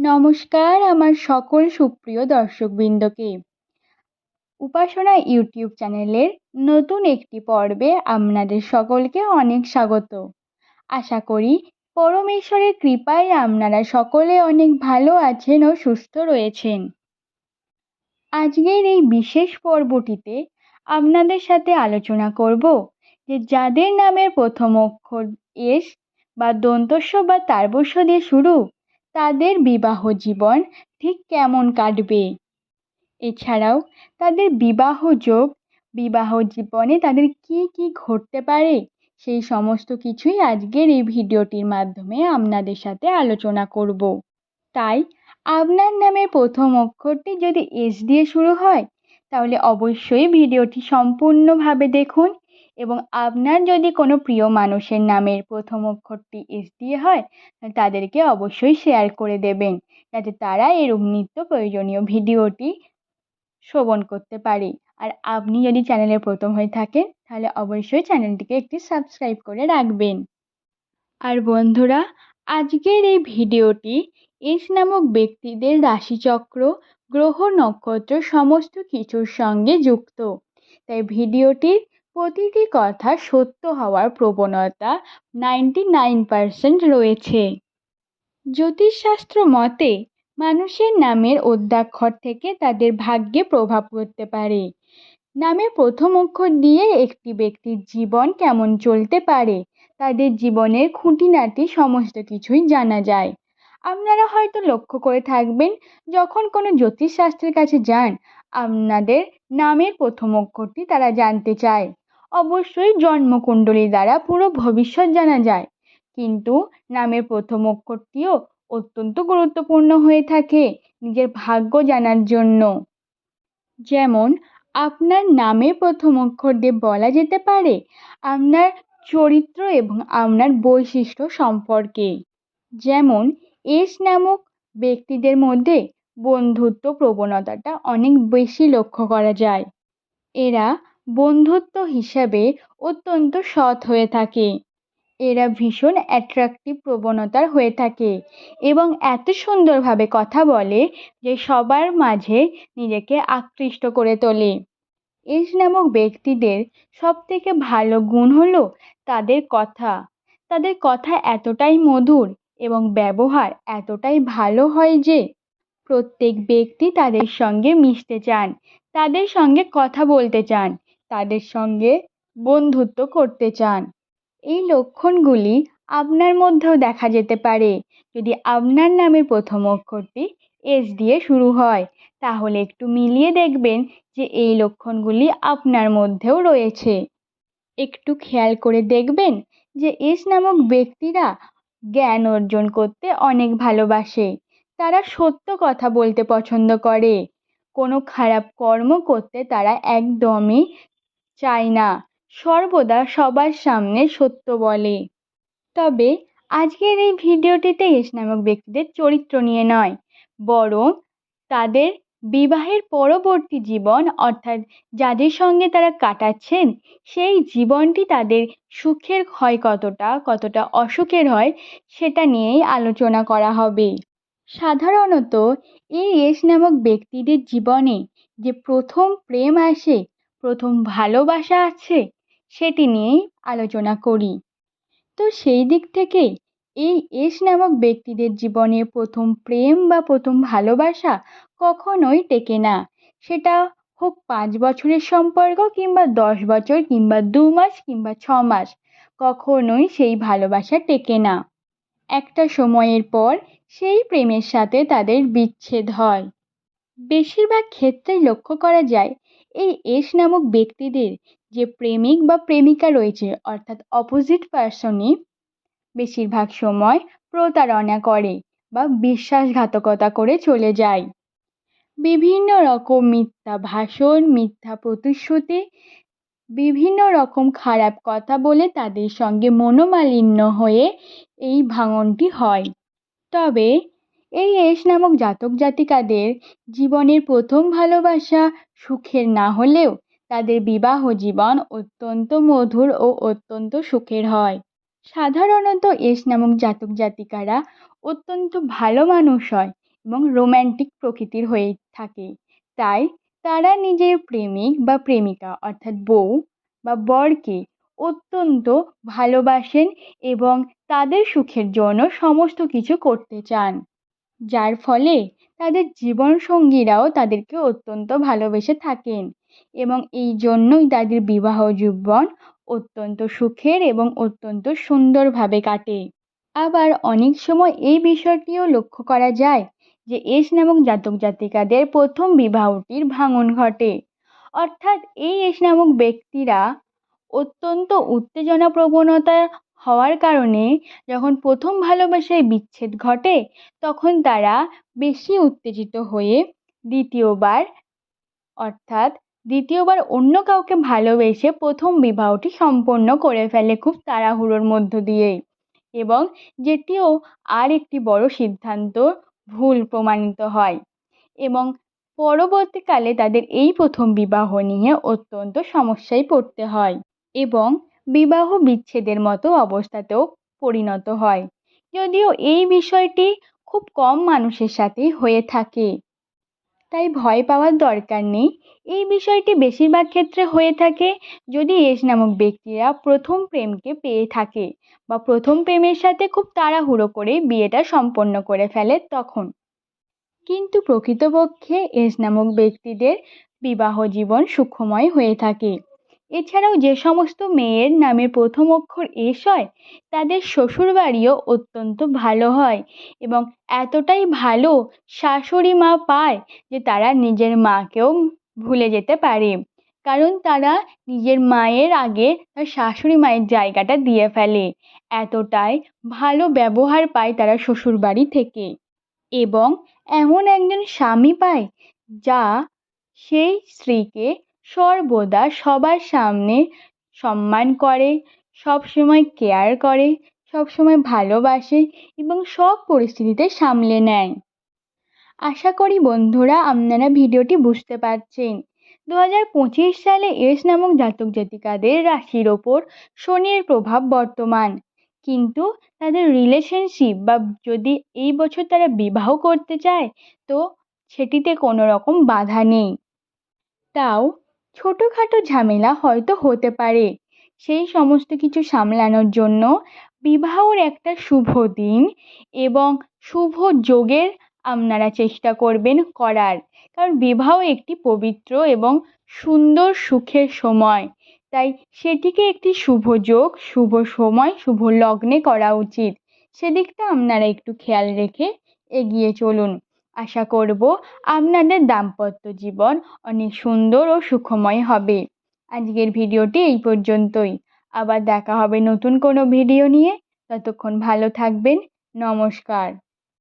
নমস্কার আমার সকল সুপ্রিয় দর্শকবৃন্দকে। উপাসনা ইউটিউব চ্যানেলের নতুন একটি পর্বে আপনাদের সকলকে অনেক স্বাগত। আশা করি পরমেশ্বরের কৃপায় আপনারা সকলে অনেক ভালো আছেন ও সুস্থ রয়েছেন। আজকের এই বিশেষ পর্বটিতে আপনাদের সাথে আলোচনা করব যে যাদের নামের প্রথম অক্ষর এস বা দন্তস্ব বা তারবস্য দিয়ে শুরু তাদের বিবাহ জীবন ঠিক কেমন কাটবে? এছাড়াও, তাদের বিবাহ যোগ, বিবাহ জীবনে তাদের কি কি ঘটতে পারে? সেই সমস্ত কিছুই আজকের এই ভিডিওটির মাধ্যমে আপনাদের সাথে আলোচনা করব। তাই, আপনার নামের প্রথম অক্ষরটি যদি এস দিয়ে শুরু হয়, তাহলে অবশ্যই ভিডিওটি সম্পূর্ণভাবে দেখুন এবং আপনার যদি কোনো প্রিয় মানুষের নামের প্রথম অক্ষরটি এস দিয়ে হয় তাদেরকে অবশ্যই শেয়ার করে দেবেন, যাতে তারা এরূপ নিত্য প্রয়োজনীয় ভিডিওটি শ্রবণ করতে পারে। আর আপনি যদি চ্যানেলে প্রথম হয়ে থাকেন, তাহলে অবশ্যই চ্যানেলটিকে একটি সাবস্ক্রাইব করে রাখবেন। আর বন্ধুরা, আজকের এই ভিডিওটি এস নামক ব্যক্তিদের রাশিচক্র, গ্রহ, নক্ষত্র, সমস্ত কিছুর সঙ্গে যুক্ত। তাই ভিডিওটির প্রতিটি কথা সত্য হওয়ার প্রবণতা নাইনটি নাইন পারসেন্ট রয়েছে। জ্যোতিষশাস্ত্র মতে, মানুষের নামের অধ্যাক্ষর থেকে তাদের ভাগ্যে প্রভাব পড়তে পারে। নামের প্রথম অক্ষর দিয়ে একটি ব্যক্তির জীবন কেমন চলতে পারে, তাদের জীবনের খুঁটিনাটি সমস্ত কিছুই জানা যায়। আপনারা হয়তো লক্ষ্য করে থাকবেন, যখন কোনো জ্যোতিষশাস্ত্রের কাছে যান, আপনাদের নামের প্রথম অক্ষরটি তারা জানতে চায়। অবশ্যই জন্মকুণ্ডলী দ্বারা পুরো ভবিষ্যৎ জানা যায়। কিন্তু নামের প্রথম অক্ষরটিও অত্যন্ত গুরুত্বপূর্ণ হয়ে থাকে নিজের ভাগ্য জানার জন্য। যেমন, আপনার নামের প্রথম অক্ষর দিয়ে বলা যেতে পারে আপনার চরিত্র এবং আপনার বৈশিষ্ট্য সম্পর্কে। যেমন, এস নামক ব্যক্তিদের মধ্যে বন্ধুত্ব প্রবণতাটা অনেক বেশি লক্ষ্য করা যায়। এরা বন্ধুত্ব হিসাবে অত্যন্ত সৎ হয়ে থাকে। এরা ভীষণ অ্যাট্রাক্টিভ প্রবণতার হয়ে থাকে এবং এত সুন্দরভাবে কথা বলে যে সবার মাঝে নিজেকে আকৃষ্ট করে তোলে। এস নামক ব্যক্তিদের সবথেকে ভালো গুণ হলো তাদের কথা। তাদের কথা এতটাই মধুর এবং ব্যবহার এতটাই ভালো হয় যে প্রত্যেক ব্যক্তি তাদের সঙ্গে মিশতে চান, তাদের সঙ্গে কথা বলতে চান তাদের সঙ্গে বন্ধুত্ব করতে চান। এই লক্ষণগুলি আপনার মধ্যেও দেখা যেতে পারে। যদি আপনার নামের প্রথম অক্ষরটি এস দিয়ে শুরু হয়, তাহলে একটু মিলিয়ে দেখবেন যে এই লক্ষণগুলি আপনার মধ্যেও রয়েছে। একটু খেয়াল করে দেখবেন যে এস নামক ব্যক্তিরা জ্ঞান অর্জন করতে অনেক ভালোবাসে। তারা সত্য কথা বলতে পছন্দ করে। কোনো খারাপ কর্ম করতে তারা একদমই চায় না। সর্বদা সবার সামনে সত্য বলে। তবে আজকের এই ভিডিওটিতে এস নামক ব্যক্তিদের চরিত্র নিয়ে নয়, বরং তাদের বিবাহের পরবর্তী জীবন, অর্থাৎ যাদের সঙ্গে তারা কাটাচ্ছেন, সেই জীবনটি তাদের সুখের হয় কতটা কতটা অসুখের হয়, সেটা নিয়েই আলোচনা করা হবে। সাধারণত এই এস নামক ব্যক্তিদের জীবনে যে প্রথম প্রেম আসে প্রথম ভালোবাসা আছে, সেটি নিয়েই আলোচনা করি। তো সেই দিক থেকে এই এস নামক ব্যক্তিদের জীবনে প্রথম প্রেম বা প্রথম ভালোবাসা কখনোই টেকে না। সেটা হোক পাঁচ বছরের সম্পর্ক কিংবা দশ বছর কিংবা দু মাস কিংবা ছ মাস, কখনোই সেই ভালোবাসা টেকে না। একটা সময়ের পর সেই প্রেমের সাথে তাদের বিচ্ছেদ হয়। বেশিরভাগ ক্ষেত্রেই লক্ষ্য করা যায় এই এস নামক ব্যক্তিদের যে প্রেমিক বা প্রেমিকা রয়েছে, অর্থাৎ অপোজিট পার্সনই বেশিরভাগ সময় প্রতারণা করে বা বিশ্বাসঘাতকতা করে চলে যায়। বিভিন্ন রকম মিথ্যা ভাষণ, মিথ্যা প্রতিশ্রুতি, বিভিন্ন রকম খারাপ কথা বলে তাদের সঙ্গে মনোমালিন্য হয়ে এই ভাঙনটি হয়। তবে এই এস নামক জাতক জাতিকাদের জীবনের প্রথম ভালোবাসা সুখের না হলেও তাদের বিবাহ জীবন অত্যন্ত মধুর ও অত্যন্ত সুখের হয়। সাধারণত এস নামক জাতক জাতিকারা অত্যন্ত ভালো মানুষ হয় এবং রোম্যান্টিক প্রকৃতির হয়ে থাকে। তাই তারা নিজের প্রেমিক বা প্রেমিকা অর্থাৎ বউ বা বরকে অত্যন্ত ভালোবাসেন এবং তাদের সুখের জন্য সমস্ত কিছু করতে চান। যার ফলে তাদের জীবনসঙ্গীরাও তাদেরকে অত্যন্ত ভালোবেসে থাকেন এবং এই জন্যই তাদের বিবাহ জীবন অত্যন্ত সুখের এবং অত্যন্ত সুন্দরভাবে কাটে। আবার অনেক সময় এই বিষয়টিও লক্ষ্য করা যায় যে এস নামক জাতক জাতিকাদের প্রথম বিবাহটির ভাঙন ঘটে। অর্থাৎ এই এস নামক ব্যক্তিরা অত্যন্ত উত্তেজনা প্রবণতা হওয়ার কারণে যখন প্রথম ভালোবাসায় বিচ্ছেদ ঘটে, তখন তারা বেশি উত্তেজিত হয়ে দ্বিতীয়বার, অর্থাৎ দ্বিতীয়বার অন্য কাউকে ভালোবেসে প্রথম বিবাহটি সম্পন্ন করে ফেলে খুব তাড়াহুড়োর মধ্য দিয়েই। এবং যেটিও আর একটি বড় সিদ্ধান্ত ভুল প্রমাণিত হয়। এবং পরবর্তীকালে তাদের এই প্রথম বিবাহ নিয়ে অত্যন্ত সমস্যায় পড়তে হয়। এবং বিবাহ বিচ্ছেদের মতো অবস্থাতেও পরিণত হয়। যদিও এই বিষয়টি খুব কম মানুষের সাথেই হয়ে থাকে। তাই ভয় পাওয়ার দরকার নেই। এই বিষয়টি বেশিরভাগ ক্ষেত্রে হয়ে থাকে যদি এস নামক ব্যক্তিরা প্রথম প্রেমকে পেয়ে থাকে বা প্রথম প্রেমের সাথে খুব তাড়াহুড়ো করে বিয়েটা সম্পন্ন করে ফেলে তখন। কিন্তু প্রকৃতপক্ষে এস নামক ব্যক্তিদের বিবাহ জীবন সুখময় হয়ে থাকে। এছাড়াও যে সমস্ত মেয়ের নামের প্রথম অক্ষর এস হয়, তাদের শ্বশুরবাড়িও অত্যন্ত ভালো হয় এবং এতটাই ভালো শাশুড়ি মা পায় যে তারা নিজের মাকেও ভুলে যেতে পারে। কারণ তারা নিজের মায়ের আগে তার শাশুড়ি মায়ের জায়গাটা দিয়ে ফেলে। এতটাই ভালো ব্যবহার পায় তারা শ্বশুরবাড়ি থেকে। এবং এমন একজন স্বামী পায় যা সেই স্ত্রীকে সর্বদা সবার সামনে সম্মান করে, সবসময় কেয়ার করে, সবসময় ভালোবাসে এবং সব পরিস্থিতিতে সামলে নেয়। আশা করি বন্ধুরা আপনারা ভিডিওটি বুঝতে পারছেন। দু পঁচিশ সালে এস নামক জাতক জাতিকাদের রাশির ওপর শনির প্রভাব বর্তমান। কিন্তু তাদের রিলেশনশিপ বা যদি এই বছর তারা বিবাহ করতে চায়, তো সেটিতে কোনো রকম বাধা নেই। তাও ছোটোখাটো ঝামেলা হয়তো হতে পারে। সেই সমস্ত কিছু সামলানোর জন্য বিবাহর একটা শুভ দিন এবং শুভ যোগের আপনারা চেষ্টা করবেন করার। কারণ বিবাহ একটি পবিত্র এবং সুন্দর সুখের সময়। তাই সেটিকে একটি শুভ যোগ, শুভ সময়, শুভ লগ্নে করা উচিত। সেদিকটা আপনারা একটু খেয়াল রেখে এগিয়ে চলুন। আশা করব আপনাদের দাম্পত্য জীবন অনেক সুন্দর ও সুখময় হবে। আজকের ভিডিওটি এই পর্যন্তই। আবার দেখা হবে নতুন কোনো ভিডিও নিয়ে। ততক্ষণ ভালো থাকবেন। নমস্কার।